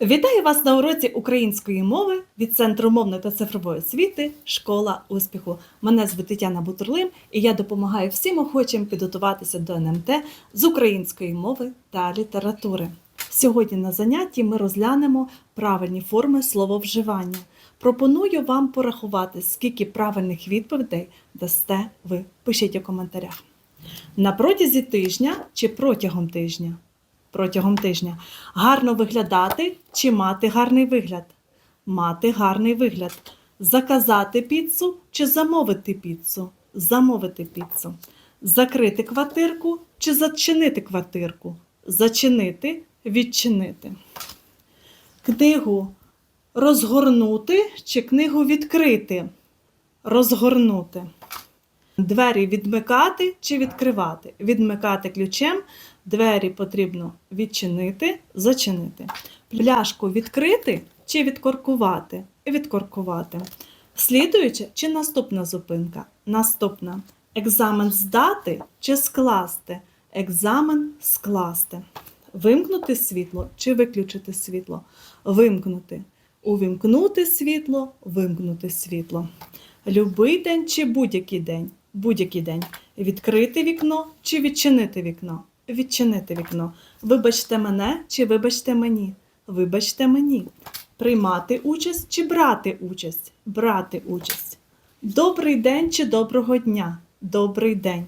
Вітаю вас на уроці української мови від Центру мовної та цифрової освіти Школа успіху. Мене звати Тетяна Бутурлим, і я допомагаю всім охочим підготуватися до НМТ з української мови та літератури. Сьогодні на занятті ми розглянемо правильні форми слововживання. Пропоную вам порахувати, скільки правильних відповідей дасте ви. Пишіть у коментарях. На протязі тижня чи протягом тижня? Протягом тижня. Гарно виглядати чи мати гарний вигляд? Мати гарний вигляд. Заказати піцу чи замовити піцу? Замовити піцу. Закрити квартирку чи зачинити квартирку? Зачинити, відчинити. Книгу розгорнути чи книгу відкрити? Розгорнути. Двері відмикати чи відкривати? Відмикати ключем, двері потрібно відчинити, зачинити. Пляшку відкрити чи відкоркувати? Відкоркувати. Слідуюча чи наступна зупинка? Наступна. Екзамен здати чи скласти? Екзамен скласти. Вимкнути світло чи виключити світло? Вимкнути. Увімкнути світло, вимкнути світло. Любий день чи будь-який день? Будь-який день. Відкрити вікно чи відчинити вікно? Відчинити вікно. Вибачте мене чи вибачте мені? Вибачте мені. Приймати участь чи брати участь? Брати участь. Добрий день чи доброго дня? Добрий день.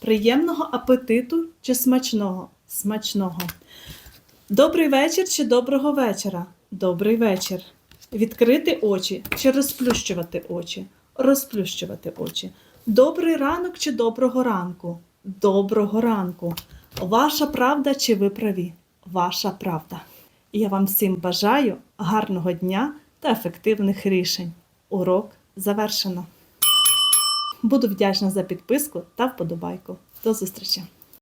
Приємного апетиту чи смачного? Смачного. Добрий вечір чи доброго вечора? Добрий вечір. Відкрити очі чи розплющувати очі? Розплющувати очі. Добрий ранок чи доброго ранку? Доброго ранку. Ваша правда чи ви праві? Ваша правда. Я вам всім бажаю гарного дня та ефективних рішень. Урок завершено. Буду вдячна за підписку та вподобайку. До зустрічі!